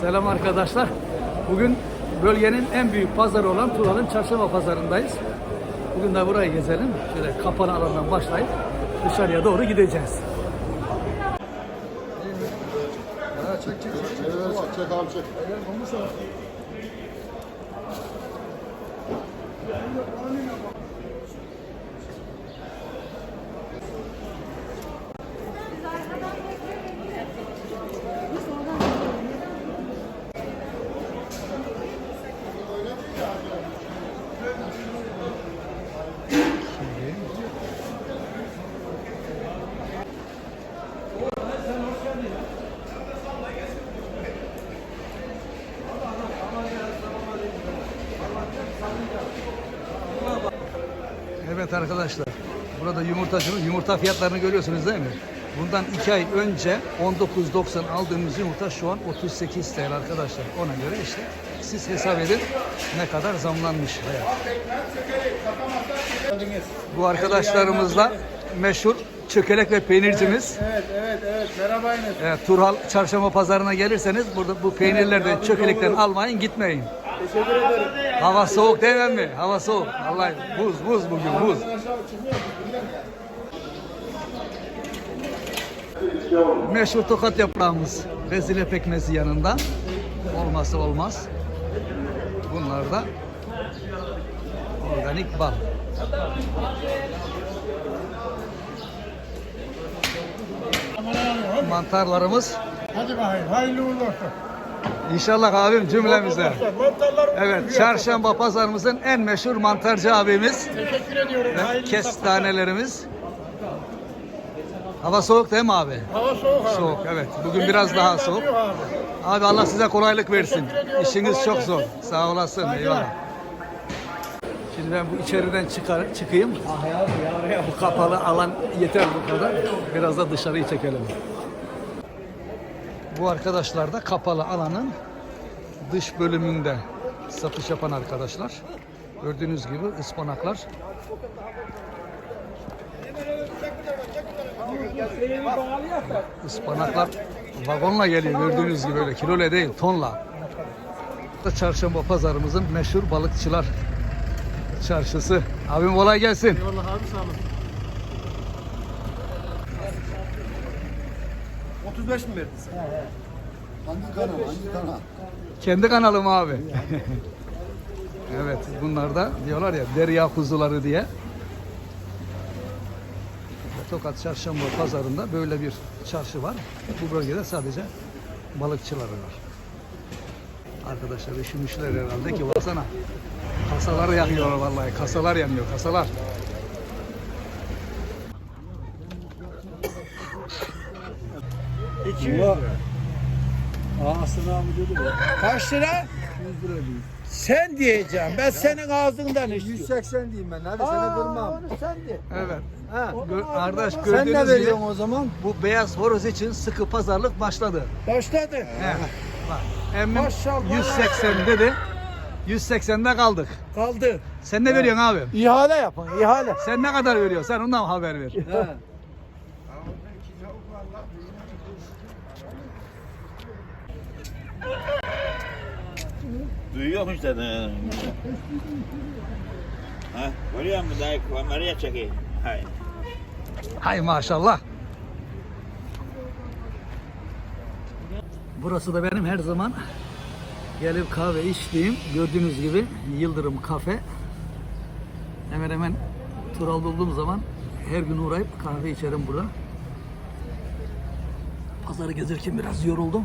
Selam arkadaşlar. Bugün bölgenin en büyük pazarı olan Turan'ın çarşamba pazarındayız. Bugün de burayı gezelim. Şöyle kapalı alandan başlayıp dışarıya doğru gideceğiz. Çek çek. Çek, çek abi çek. Evet arkadaşlar. Burada yumurtacının yumurta fiyatlarını görüyorsunuz değil mi? Bundan 2 ay önce 19.90 aldığımız yumurta şu an 38 TL arkadaşlar. Ona göre işte siz hesap edin ne kadar zamlanmış hayat. Bu arkadaşlarımızla meşhur çökelek ve peynircimiz. Evet, evet, evet. Merhaba Enes. Evet, Turhal çarşamba pazarına gelirseniz burada bu peynirlerden çökelekten almayın gitmeyin. Teşekkür ederim. Hava soğuk değil mi? Hava soğuk. Vallahi buz buz bugün buz. Meşhur tokat yaprağımız rezile pekmezi yanında. Olması olmaz. Bunlar da organik bal. Mantarlarımız Hadi bakayım, hayırlı uğurlu olsun. İnşallah abim cümlemize. Mantarlar Evet, çarşamba pazarımızın en meşhur mantarcı abimiz. Teşekkür ediyorum. Hayırlı kestanelerimiz. Hava soğuk değil mi abi? Hava soğuk abi. Soğuk evet. Bugün biraz daha soğuk. Abi. Allah size kolaylık versin. İşiniz çok zor. Sağ olasın. Eyvallah. Şimdi ben bu içeriden çıkar, çıkayım. Bu kapalı alan yeter bu kadar. Biraz da dışarıyı çekelim. Bu arkadaşlar da kapalı alanın dış bölümünde satış yapan arkadaşlar. Gördüğünüz gibi ıspanaklar Ispanaklar vagonla geliyor gördüğünüz gibi öyle kiloyla değil tonla. Çarşamba pazarımızın meşhur balıkçılar çarşısı. Abim kolay gelsin. Eyvallah abi sağ olun. 35 mi verdin sen? Hangi kanal, hangi kanal? Kendi kanalım abi. evet bunlar da diyorlar ya derya kuzuları diye. Tokat Çarşamba pazarında böyle bir çarşı var. Bu bölgede sadece balıkçıları var. Arkadaşlar üşümüşler herhalde ki baksana. Kasalar yanıyor vallahi. Kasalar yanıyor. Kasalar. Kaç lira? 100 lira Sen diyeceğim. Ben senin ağzından istiyorum. 180 diyeyim ben. Hadi Aa, seni kırmam. onu sen de. Evet. Ha. Gö- Kardeş Sen gördüğünüz ne gibi veriyorsun o zaman? bu beyaz horoz için sıkı pazarlık başladı. Başladı. He. Bak, emmim Maşallah. 180 dedi. 180'de kaldık. Kaldı. Sen ne veriyorsun abi? İhale yapın, ihale. Sen ne kadar veriyorsun? Sen ondan haber ver. He. Duyuyor musun sen? Ha? Görüyor musun dayı? Kameraya çekeyim. Hay. Hay maşallah. Burası da benim her zaman gelip kahve içtiğim gördüğünüz gibi Yıldırım Kafe. Hemen hemen Tural bulduğum zaman her gün uğrayıp kahve içerim burada. Pazarı gezerken biraz yoruldum.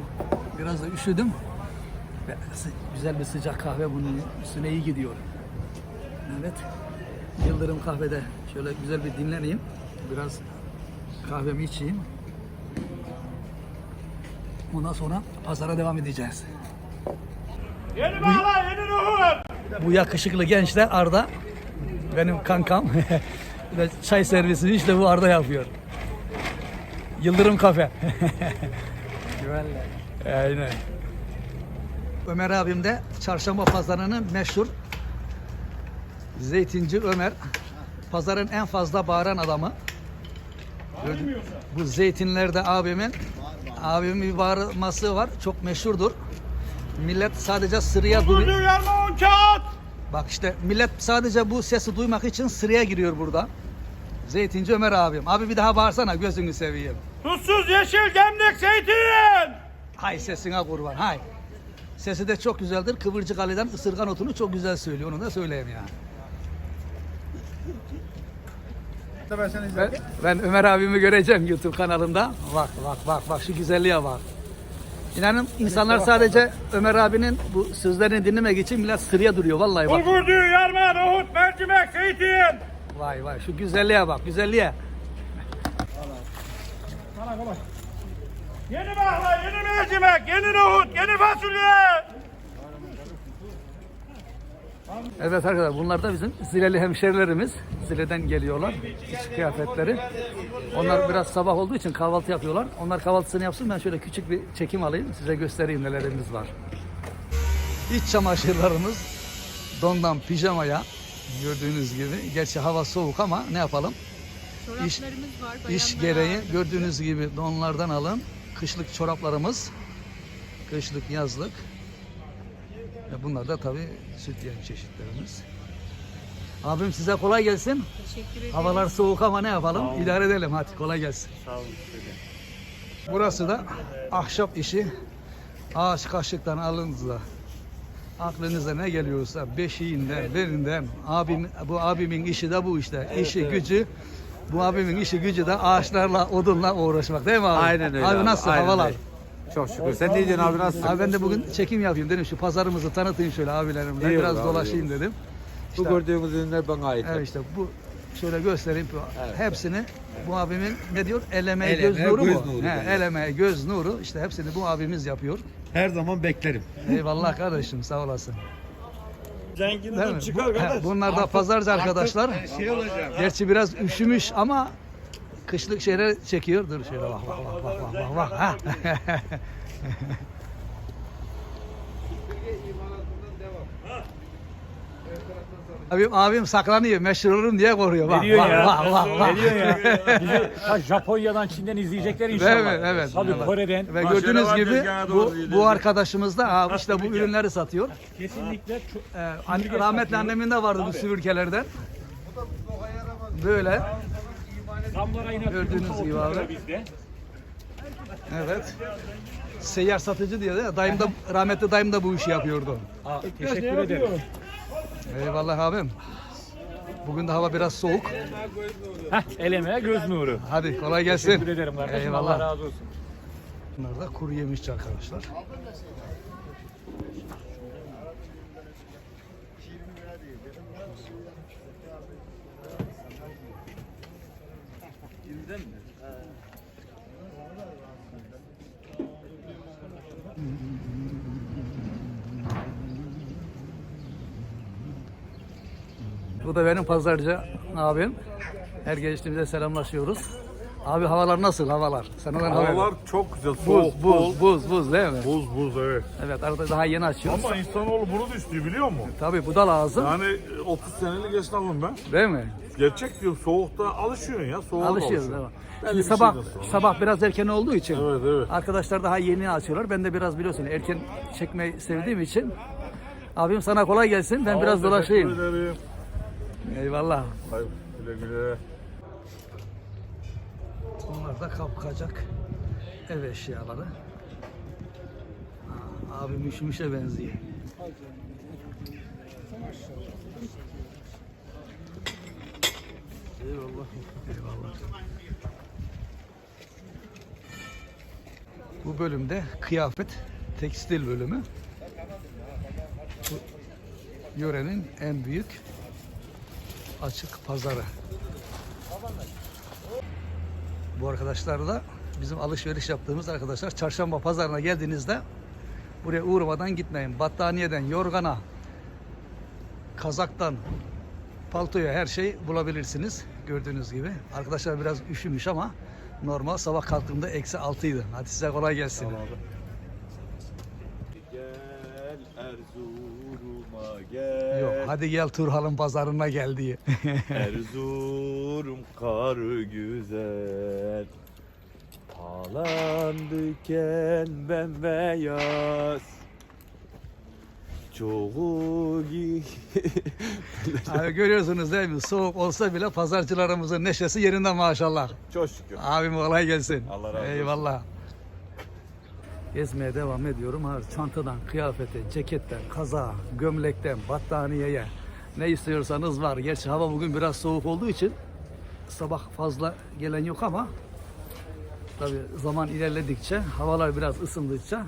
Biraz da üşüdüm. Ve güzel bir sıcak kahve bunun üstüne iyi gidiyor. Evet. Yıldırım kahvede şöyle güzel bir dinleneyim. Biraz kahvemi içeyim. Ondan sonra pazara devam edeceğiz. Yeni bağla, yeni ruhun. Bu yakışıklı genç de Arda. Benim kankam. Ve çay servisini işte bu Arda yapıyor. Yıldırım Kafe. Güvenle. Aynen. Ömer abim de çarşamba pazarının meşhur Zeytinci Ömer. Pazarın en fazla bağıran adamı. Bu zeytinlerde abimin abimin bir bağırması var. Çok meşhurdur. millet sadece sıraya duruyor. Bak işte millet sadece bu sesi duymak için sıraya giriyor burada. Zeytinci Ömer abim. Abi bir daha bağırsana gözünü seveyim. Tuzsuz yeşil gemlik zeytin. Hay sesine kurban hay. Sesi de çok güzeldir. Kıvırcık Ali'den ısırgan otunu çok güzel söylüyor. Onu da söyleyeyim yani. Ben, ben Ömer abimi göreceğim YouTube kanalında. Bak bak bak bak şu güzelliğe bak. İnanın insanlar sadece Ömer abinin bu sözlerini dinlemek için millet sıraya duruyor vallahi bak. Bulgurdu yarma nohut mercimek zeytin. Vay vay şu güzelliğe bak güzelliğe. Yeni bahla, yeni mercimek, yeni nohut, yeni fasulye. Evet arkadaşlar bunlar da bizim Zileli hemşerilerimiz. Zile'den geliyorlar. İç kıyafetleri. Onlar biraz sabah olduğu için kahvaltı yapıyorlar. Onlar kahvaltısını yapsın ben şöyle küçük bir çekim alayım size göstereyim nelerimiz var. İç çamaşırlarımız dondan pijamaya gördüğünüz gibi. Gerçi hava soğuk ama ne yapalım? İş, Çoraplarımız var. iş gereği gördüğünüz gibi donlardan alın. Kışlık çoraplarımız. Kışlık yazlık. Ve bunlar da tabii sütyen çeşitlerimiz. Abim size kolay gelsin. Teşekkür ederim. Havalar soğuk ama ne yapalım? İdare edelim hadi kolay gelsin. Burası da ahşap işi. Ağaç kaşıktan alınızla aklınıza ne geliyorsa beşiğinden, birinden abim, bu abimin işi de bu işte. işi gücü bu abimin işi gücü de ağaçlarla, odunla uğraşmak değil mi abi? Aynen öyle Abi nasıl aynen havalar? öyle. Çok şükür. Sen ne diyorsun abi nasılsın? Abi ben de bugün çekim yapayım dedim. Şu pazarımızı tanıtayım şöyle abilerimle. İyi Biraz abi, dolaşayım dedim. Bu gördüğünüz ürünler bana ait. Evet işte bu şöyle göstereyim. Hepsini bu abimin ne diyor? El emeği El göz nuru göz mu? nuru He, yani. el emeği göz nuru. İşte hepsini bu abimiz yapıyor. Her zaman beklerim. Eyvallah kardeşim sağ olasın. Değil Zenginden mi? çıkar kardeş. he, bunlar da pazarcı arkadaşlar. Şey olacağım. Gerçi biraz üşümüş ama kışlık şeyler çekiyor. Dur şöyle bak bak bak bak bak bak. bak. Ha. Abim, abim saklanıyor, meşhur olurum diye koruyor. Bak, diyor bak, ya? bak, bak, bak. Ne diyorsun ya? Bizi Japonya'dan, Çin'den izleyecekler inşallah. Mi? Evet. Tabii evet. Kore'den. Ve Başarı gördüğünüz var, gibi tezgaha doğru bu, bu arkadaşımız da ha, işte bu ürünleri satıyor. Kesinlikle çok Ee, anne- rahmetli annemin de vardı bu süpürgelerden. Böyle. zamlara inat. Gördüğünüz gibi abi. Bizde. Evet. Seyyar satıcı diye de dayım da rahmetli dayım da bu işi yapıyordu. Aa, teşekkür ederim. Eyvallah abim. Bugün de hava biraz soğuk. Heh, el emeğe göz nuru. Hadi kolay gelsin. Teşekkür ederim kardeşim. Eyvallah. Allah razı olsun. Bunlar da kuru yemişçi arkadaşlar. Bu da benim pazarcı abim. Her geçtiğimizde selamlaşıyoruz. Abi havalar nasıl havalar? Sen ver. Havalar çok güzel. Soğuk, Buz, buz, buz, buz değil mi? Buz buz evet. Evet arada daha yeni açıyoruz. Ama insanoğlu bunu da istiyor biliyor musun? Tabii bu da lazım. Yani e, 30 senelik esnafım ben. Değil mi? Gerçek diyorum soğukta alışıyorsun ya. Soğuğa Alışıyoruz alışıyorsun. Şimdi Belli bir sabah şeyden sonra. sabah biraz erken olduğu için Evet evet. arkadaşlar daha yeni açıyorlar. Ben de biraz biliyorsun erken çekmeyi sevdiğim için abim sana kolay gelsin. Ben biraz teşekkür dolaşayım. ederim. Eyvallah. Hayır, güle güle. Bunlar da kapkacak ev eşyaları. Abim üşümüşe benziyor. Eyvallah. Eyvallah. Bu bölümde kıyafet, tekstil bölümü. Bu yörenin en büyük açık pazarı. Bu arkadaşlar da bizim alışveriş yaptığımız arkadaşlar. Çarşamba pazarına geldiğinizde buraya uğramadan gitmeyin. Battaniyeden, yorgana, kazaktan, paltoya her şey bulabilirsiniz. Gördüğünüz gibi. Arkadaşlar biraz üşümüş ama normal sabah kalktığımda eksi altıydı. Hadi size kolay gelsin. Gel Yok hadi gel Turhal'ın pazarına gel diye. Erzurum karı güzel. Palandıken bembeyaz. çoğu gi. Abi görüyorsunuz değil mi? Soğuk olsa bile pazarcılarımızın neşesi yerinde maşallah. Çok şükür. Abim kolay gelsin. Allah razı olsun. Eyvallah. Gezmeye devam ediyorum. Ha, çantadan, kıyafete, ceketten, kaza, gömlekten, battaniyeye ne istiyorsanız var. Gerçi hava bugün biraz soğuk olduğu için sabah fazla gelen yok ama tabi zaman ilerledikçe, havalar biraz ısındıkça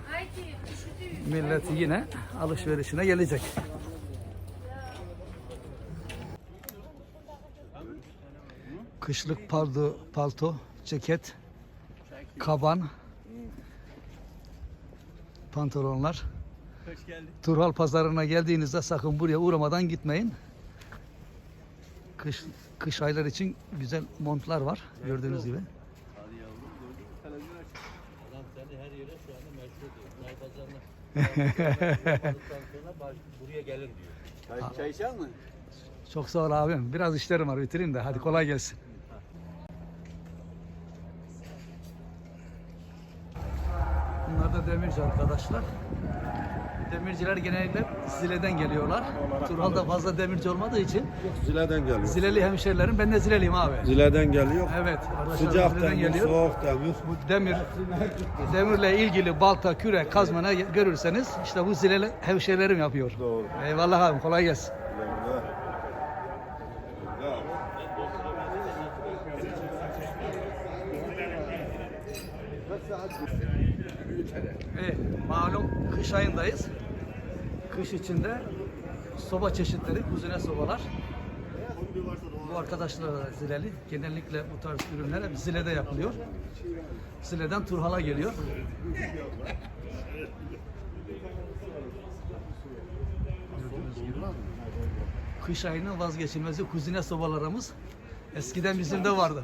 millet yine alışverişine gelecek. Kışlık palto, palto, ceket, kaban, pantolonlar. Turhal pazarına geldiğinizde sakın buraya uğramadan gitmeyin. Kış kış aylar için güzel montlar var gördüğünüz gibi. Çay, çay içer mi? Çok sağ ol abim. Biraz işlerim var bitireyim de. Hadi kolay gelsin. Bunlar da demirci arkadaşlar. Demirciler genellikle Zile'den geliyorlar. Turhal'da fazla demirci olmadığı için Zile'den geliyor. Zileli hemşerilerim. Ben de Zileliyim abi. Zile'den geliyor. Evet. arkadaşlar Sıcak Zile'den demir, geliyor. soğuk demir. Bu demir, demirle ilgili balta, küre, kazma ne görürseniz işte bu Zileli hemşerilerim yapıyor. Doğru. Eyvallah abim. Kolay gelsin. Evet, malum kış ayındayız. Kış içinde soba çeşitleri, kuzine sobalar. Bu arkadaşlar da zileli. Genellikle bu tarz ürünler hep zilede yapılıyor. Zileden Turhal'a geliyor. Kış ayının vazgeçilmezi kuzine sobalarımız. Eskiden bizim de vardı.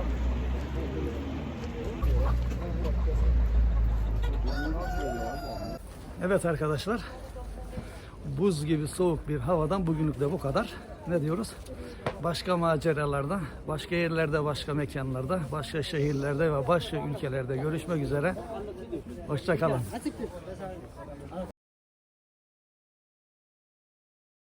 Evet arkadaşlar. Buz gibi soğuk bir havadan bugünlük de bu kadar. Ne diyoruz? Başka maceralarda, başka yerlerde, başka mekanlarda, başka şehirlerde ve başka ülkelerde görüşmek üzere. Hoşçakalın.